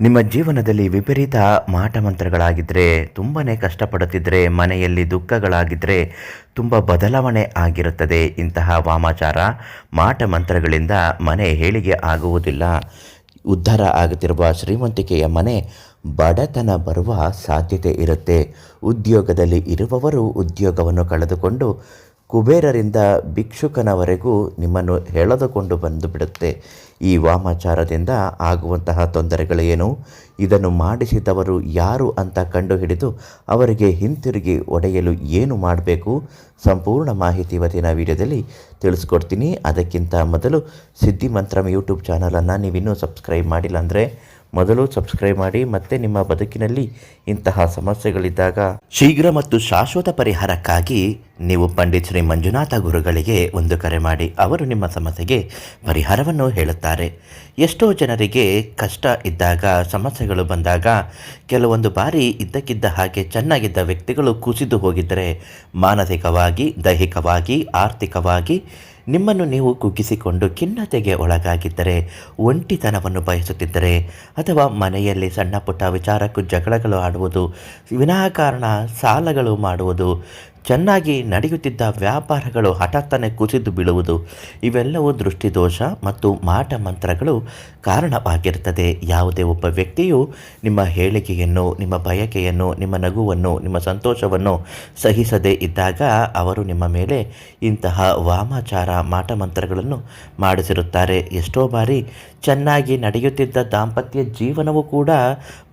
ನಿಮ್ಮ ಜೀವನದಲ್ಲಿ ವಿಪರೀತ ಮಾಟ ಮಂತ್ರಗಳಾಗಿದ್ದರೆ ತುಂಬಾ ಕಷ್ಟಪಡುತ್ತಿದ್ದರೆ ಮನೆಯಲ್ಲಿ ದುಃಖಗಳಾಗಿದ್ದರೆ ತುಂಬ ಬದಲಾವಣೆ ಆಗಿರುತ್ತದೆ ಇಂತಹ ವಾಮಾಚಾರ. ಮಾಟ ಮಂತ್ರಗಳಿಂದ ಮನೆ ಹೇಳಿಗೆ ಆಗುವುದಿಲ್ಲ. ಉದ್ಧಾರ ಆಗುತ್ತಿರುವ ಶ್ರೀಮಂತಿಕೆಯ ಮನೆ ಬಡತನ ಬರುವ ಸಾಧ್ಯತೆ ಇರುತ್ತೆ. ಉದ್ಯೋಗದಲ್ಲಿ ಇರುವವರು ಉದ್ಯೋಗವನ್ನು ಕಳೆದುಕೊಂಡು ಕುಬೇರರಿಂದ ಭಿಕ್ಷುಕನವರೆಗೂ ನಿಮ್ಮನ್ನು ಎಳೆದುಕೊಂಡು ಬಂದು ಬಿಡುತ್ತೆ. ಈ ವಾಮಾಚಾರದಿಂದ ಆಗುವಂತಹ ತೊಂದರೆಗಳೇನು? ಇದನ್ನು ಮಾಡಿಸಿದವರು ಯಾರು ಅಂತ ಕಂಡುಹಿಡಿದು ಅವರಿಗೆ ಹಿಂತಿರುಗಿ ಒಡೆಯಲು ಏನು ಮಾಡಬೇಕು? ಸಂಪೂರ್ಣ ಮಾಹಿತಿ ಇವತ್ತಿನ ವಿಡಿಯೋದಲ್ಲಿ ತಿಳಿಸ್ಕೊಡ್ತೀನಿ. ಅದಕ್ಕಿಂತ ಮೊದಲು ಸಿದ್ಧಿಮಂತ್ರಮ್ ಯೂಟ್ಯೂಬ್ ಚಾನಲನ್ನು ನೀವಿನ್ನೂ ಸಬ್ಸ್ಕ್ರೈಬ್ ಮಾಡಿಲ್ಲ ಅಂದರೆ ಮೊದಲು ಸಬ್ಸ್ಕ್ರೈಬ್ ಮಾಡಿ ಮತ್ತೆ ನಿಮ್ಮ ಬದುಕಿನಲ್ಲಿ ಇಂತಹ ಸಮಸ್ಯೆಗಳಿದ್ದಾಗ ಶೀಘ್ರ ಮತ್ತು ಶಾಶ್ವತ ಪರಿಹಾರಕ್ಕಾಗಿ ನೀವು ಪಂಡಿತ್ ಶ್ರೀ ಮಂಜುನಾಥ ಗುರುಗಳಿಗೆ ಒಂದು ಕರೆ ಮಾಡಿ ಅವರು ನಿಮ್ಮ ಸಮಸ್ಯೆಗೆ ಪರಿಹಾರವನ್ನು ಹೇಳುತ್ತಾರೆ. ಎಷ್ಟೋ ಜನರಿಗೆ ಕಷ್ಟ ಇದ್ದಾಗ, ಸಮಸ್ಯೆಗಳು ಬಂದಾಗ, ಕೆಲವೊಂದು ಬಾರಿ ಇದ್ದಕ್ಕಿದ್ದ ಹಾಗೆ ಚೆನ್ನಾಗಿದ್ದ ವ್ಯಕ್ತಿಗಳು ಕುಸಿದು ಹೋಗಿದ್ದರೆ ಮಾನಸಿಕವಾಗಿ, ದೈಹಿಕವಾಗಿ, ಆರ್ಥಿಕವಾಗಿ ನಿಮ್ಮನ್ನು ನೀವು ಕುಗ್ಗಿಸಿಕೊಂಡು ಖಿನ್ನತೆಗೆ ಒಳಗಾಗಿದ್ದರೆ, ಒಂಟಿತನವನ್ನು ಬಯಸುತ್ತಿದ್ದರೆ, ಅಥವಾ ಮನೆಯಲ್ಲಿ ಸಣ್ಣ ಪುಟ್ಟ ವಿಚಾರಕ್ಕೂ ಜಗಳಗಳು ಆಡುವುದು, ವಿನಾಕಾರಣ ಸಾಲಗಳು ಮಾಡುವುದು ಚೆನ್ನಾಗಿ ನಡೆಯುತ್ತಿದ್ದ ವ್ಯಾಪಾರಗಳು ಹಠಾತ್ತನೆ ಕುಸಿದು ಬೀಳುವುದು, ಇವೆಲ್ಲವೂ ದೃಷ್ಟಿದೋಷ ಮತ್ತು ಮಾಟ ಮಂತ್ರಗಳು ಕಾರಣವಾಗಿರುತ್ತದೆ. ಯಾವುದೇ ಒಬ್ಬ ವ್ಯಕ್ತಿಯು ನಿಮ್ಮ ಹೇಳಿಕೆಯನ್ನು, ನಿಮ್ಮ ಬಯಕೆಯನ್ನು, ನಿಮ್ಮ ನಗುವನ್ನು, ನಿಮ್ಮ ಸಂತೋಷವನ್ನು ಸಹಿಸದೇ ಇದ್ದಾಗ ಅವರು ನಿಮ್ಮ ಮೇಲೆ ಇಂತಹ ವಾಮಾಚಾರ, ಮಾಟ ಮಂತ್ರಗಳನ್ನು ಮಾಡಿಸಿರುತ್ತಾರೆ. ಎಷ್ಟೋ ಬಾರಿ ಚೆನ್ನಾಗಿ ನಡೆಯುತ್ತಿದ್ದ ದಾಂಪತ್ಯ ಜೀವನವೂ ಕೂಡ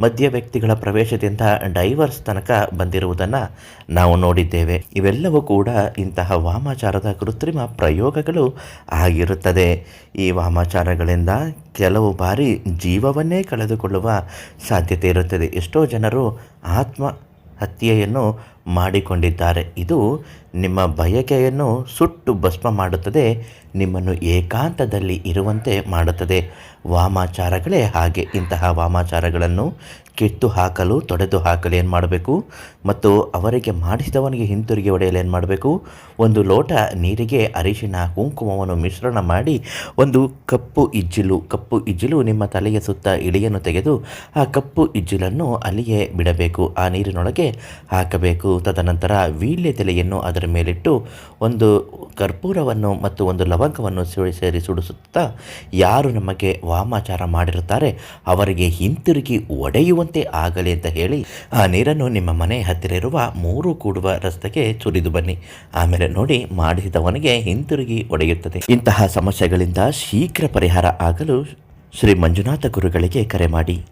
ಮಧ್ಯ ವ್ಯಕ್ತಿಗಳ ಪ್ರವೇಶದಿಂದ ಡೈವರ್ಸ್ ತನಕ ಬಂದಿರುವುದನ್ನು ನಾವು ನೋಡಿದ್ದೇವೆ. ಇವೆಲ್ಲವೂ ಕೂಡ ಇಂತಹ ವಾಮಾಚಾರದ ಕೃತ್ರಿಮ ಪ್ರಯೋಗಗಳು ಆಗಿರುತ್ತದೆ. ಈ ವಾಮಾಚಾರಗಳಿಂದ ಕೆಲವು ಬಾರಿ ಜೀವವನ್ನೇ ಕಳೆದುಕೊಳ್ಳುವ ಸಾಧ್ಯತೆ ಇರುತ್ತದೆ. ಎಷ್ಟೋ ಜನರು ಆತ್ಮ ಹತ್ಯೆಯನ್ನು ಮಾಡಿಕೊಂಡಿದ್ದಾರೆ. ಇದು ನಿಮ್ಮ ಬಯಕೆಯನ್ನು ಸುಟ್ಟು ಭಸ್ಮ ಮಾಡುತ್ತದೆ. ನಿಮ್ಮನ್ನು ಏಕಾಂತದಲ್ಲಿ ಇರುವಂತೆ ಮಾಡುತ್ತದೆ. ವಾಮಾಚಾರಗಳೇ ಹಾಗೆ. ಇಂತಹ ವಾಮಾಚಾರಗಳನ್ನು ಕಿತ್ತು ಹಾಕಲು, ತೊಡೆದು ಹಾಕಲು ಏನು ಮಾಡಬೇಕು? ಮತ್ತು ಅವರಿಗೆ ಮಾಡಿಸಿದವನಿಗೆ ಹಿಂತಿರುಗಿ ಹೊಡೆಯಲು ಏನು ಮಾಡಬೇಕು? ಒಂದು ಲೋಟ ನೀರಿಗೆ ಅರಿಶಿನ ಕುಂಕುಮವನ್ನು ಮಿಶ್ರಣ ಮಾಡಿ ಒಂದು ಕಪ್ಪು ಇಜ್ಜಿಲು ಕಪ್ಪು ಇಜ್ಜಿಲು ನಿಮ್ಮ ತಲೆಯ ಸುತ್ತ ಇಳಿಯನ್ನು ತೆಗೆದು ಆ ಕಪ್ಪು ಇಜ್ಜಿಲನ್ನು ಅಲ್ಲಿಯೇ ಬಿಡಬೇಕು. ಆ ನೀರಿನೊಳಗೆ ಹಾಕಬೇಕು. ತದನಂತರ ವೀಳ್ಯದೆಲೆಯನ್ನು ಅದರ ಮೇಲಿಟ್ಟು ಒಂದು ಕರ್ಪೂರವನ್ನು ಮತ್ತು ಒಂದು ಲವಂಗವನ್ನು ಸುಳಿ ಸೇರಿ ಸುಡಿಸುತ್ತಾ ಯಾರು ನಮಗೆ ವಾಮಾಚಾರ ಮಾಡಿರುತ್ತಾರೆ, ಅವರಿಗೆ ಹಿಂತಿರುಗಿ ಒಡೆಯುವಂತೆ ಆಗಲಿ ಅಂತ ಹೇಳಿ ಆ ನೀರನ್ನು ನಿಮ್ಮ ಮನೆ ಹತ್ತಿರ ಇರುವ ಮೂರು ಕೂಡುವ ರಸ್ತೆಗೆ ಸುರಿದು ಬನ್ನಿ. ಆಮೇಲೆ ನೋಡಿ ಮಾಡಿಸಿದವನಿಗೆ ಹಿಂತಿರುಗಿ ಒಡೆಯುತ್ತದೆ. ಇಂತಹ ಸಮಸ್ಯೆಗಳಿಂದ ಶೀಘ್ರ ಪರಿಹಾರ ಆಗಲು ಶ್ರೀ ಮಂಜುನಾಥ ಗುರುಗಳಿಗೆ ಕರೆ ಮಾಡಿ.